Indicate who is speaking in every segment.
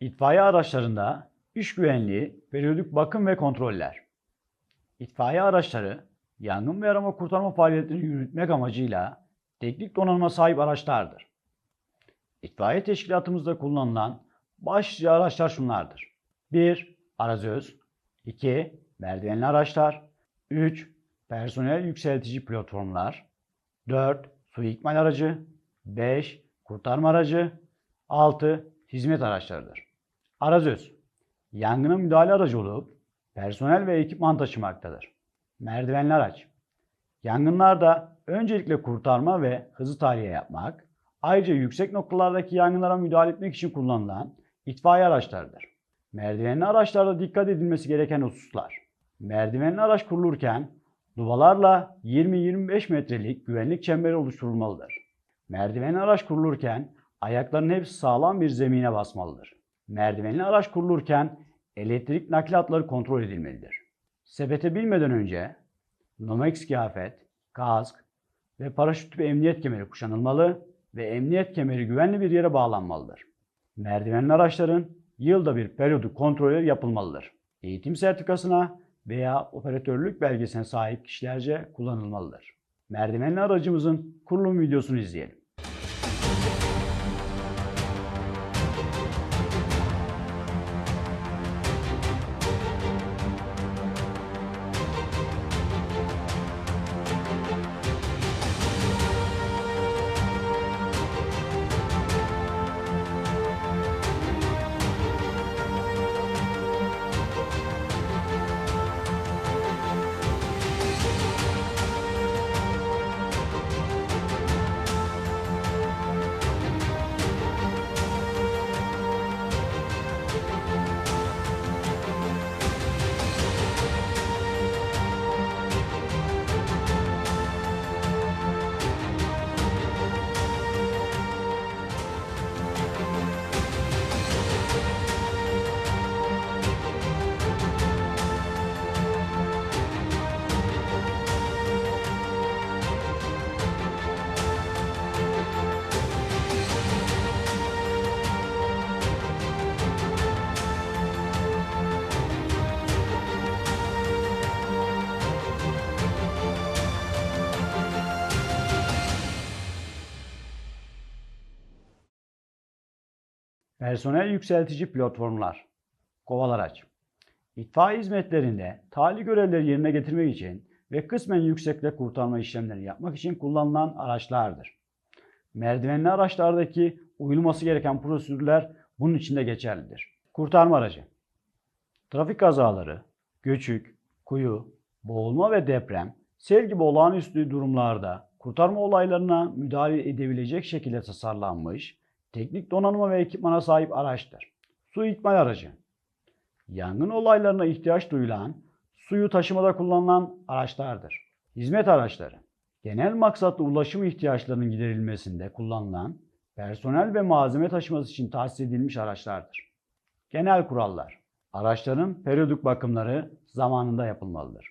Speaker 1: İtfaiye araçlarında iş güvenliği, periyodik bakım ve kontroller. İtfaiye araçları yangın ve arama kurtarma faaliyetlerini yürütmek amacıyla teknik donanıma sahip araçlardır. İtfaiye teşkilatımızda kullanılan başlıca araçlar şunlardır. 1. Arazöz 2. Merdivenli araçlar 3. Personel yükseltici platformlar 4. Su ikmal aracı 5. Kurtarma aracı 6. Hizmet araçlarıdır. Arazöz Yangına müdahale aracı olup personel ve ekipman taşımaktadır. Merdivenli araç Yangınlarda öncelikle kurtarma ve hızlı tahliye yapmak, ayrıca yüksek noktalardaki yangınlara müdahale etmek için kullanılan itfaiye araçlarıdır. Merdivenli araçlarda dikkat edilmesi gereken hususlar. Merdivenli araç kurulurken dubalarla 20-25 metrelik güvenlik çemberi oluşturulmalıdır. Merdivenli araç kurulurken ayakların hepsi sağlam bir zemine basmalıdır. Merdivenli araç kurulurken elektrik nakilatları kontrol edilmelidir. Sepete binmeden önce Nomex kıyafet, kask ve paraşüt ve emniyet kemeri kuşanılmalı ve emniyet kemeri güvenli bir yere bağlanmalıdır. Merdivenli araçların yılda bir periyodik kontrolü yapılmalıdır. Eğitim sertifikasına veya operatörlük belgesine sahip kişilerce kullanılmalıdır. Merdivenli aracımızın kurulum videosunu izleyelim. Personel yükseltici platformlar. Koval araç. İtfaiye hizmetlerinde tali görevleri yerine getirmek için ve kısmen yüksekle kurtarma işlemlerini yapmak için kullanılan araçlardır. Merdivenli araçlardaki uyulması gereken prosedürler bunun içinde geçerlidir. Kurtarma aracı. Trafik kazaları, göçük, kuyu, boğulma ve deprem, sel gibi olağanüstü durumlarda kurtarma olaylarına müdahale edebilecek şekilde tasarlanmış, teknik donanıma ve ekipmana sahip araçtır. Su ikmal aracı. Yangın olaylarına ihtiyaç duyulan, suyu taşımada kullanılan araçlardır. Hizmet araçları. Genel maksatlı ulaşım ihtiyaçlarının giderilmesinde kullanılan personel ve malzeme taşıması için tahsis edilmiş araçlardır. Genel kurallar. Araçların periyodik bakımları zamanında yapılmalıdır.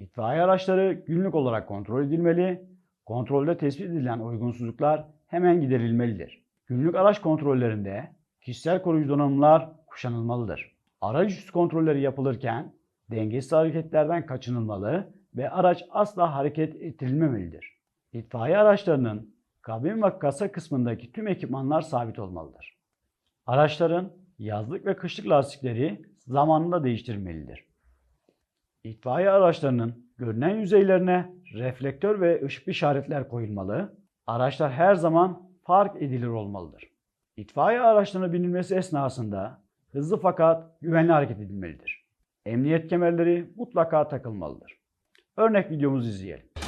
Speaker 1: İtfaiye araçları günlük olarak kontrol edilmeli, kontrolde tespit edilen uygunsuzluklar hemen giderilmelidir. Günlük araç kontrollerinde kişisel koruyucu donanımlar kuşanılmalıdır. Araç üstü kontrolleri yapılırken dengesiz hareketlerden kaçınılmalı ve araç asla hareket ettirilmemelidir. İtfaiye araçlarının kabin ve kasa kısmındaki tüm ekipmanlar sabit olmalıdır. Araçların yazlık ve kışlık lastikleri zamanında değiştirilmelidir. İtfaiye araçlarının görünen yüzeylerine reflektör ve ışıklı işaretler koyulmalı. Araçlar her zaman fark edilir olmalıdır. İtfaiye araçlarına binilmesi esnasında hızlı fakat güvenli hareket edilmelidir. Emniyet kemerleri mutlaka takılmalıdır. Örnek videomuzu izleyelim.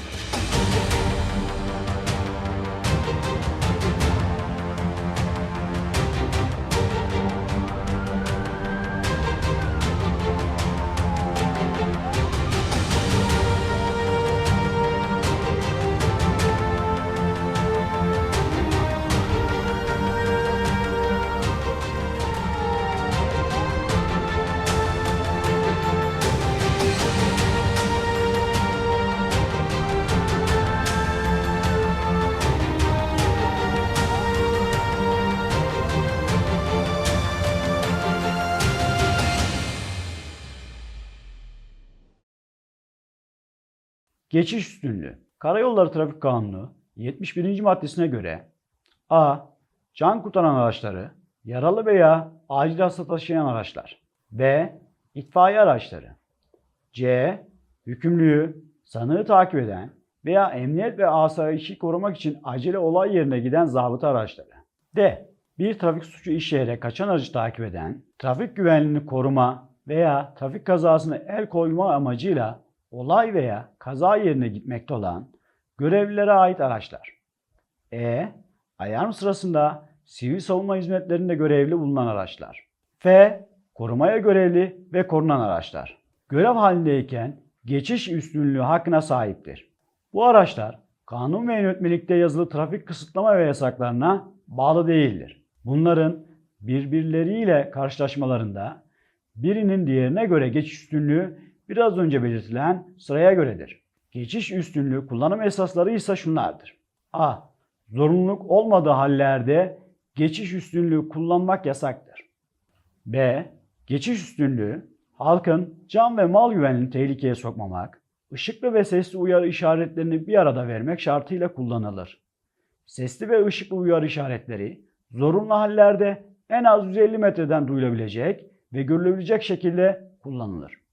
Speaker 1: Geçiş üstünlüğü. Karayolları Trafik Kanunu 71. maddesine göre A. Can kurtaran araçları, yaralı veya acil hasta taşıyan araçlar. B. İtfaiye araçları. C. Hükümlüyü, sanığı takip eden veya emniyet ve asayişi korumak için acele olay yerine giden zabıta araçları. D. Bir trafik suçu işleyerek kaçan aracı takip eden, trafik güvenliğini koruma veya trafik kazasına el koyma amacıyla olay veya kaza yerine gitmekte olan görevlilere ait araçlar. E. Alarm sırasında sivil savunma hizmetlerinde görevli bulunan araçlar. F. Korumaya görevli ve korunan araçlar. Görev halindeyken geçiş üstünlüğü hakkına sahiptir. Bu araçlar kanun ve yönetmelikte yazılı trafik kısıtlama ve yasaklarına bağlı değildir. Bunların birbirleriyle karşılaşmalarında birinin diğerine göre geçiş üstünlüğü biraz önce belirtilen sıraya göredir. Geçiş üstünlüğü kullanım esasları ise şunlardır. A. Zorunluluk olmadığı hallerde geçiş üstünlüğü kullanmak yasaktır. B. Geçiş üstünlüğü halkın can ve mal güvenliğini tehlikeye sokmamak, ışıklı ve sesli uyarı işaretlerini bir arada vermek şartıyla kullanılır. Sesli ve ışıklı uyarı işaretleri zorunlu hallerde en az 150 metreden duyulabilecek ve görülebilecek şekilde kullanılır.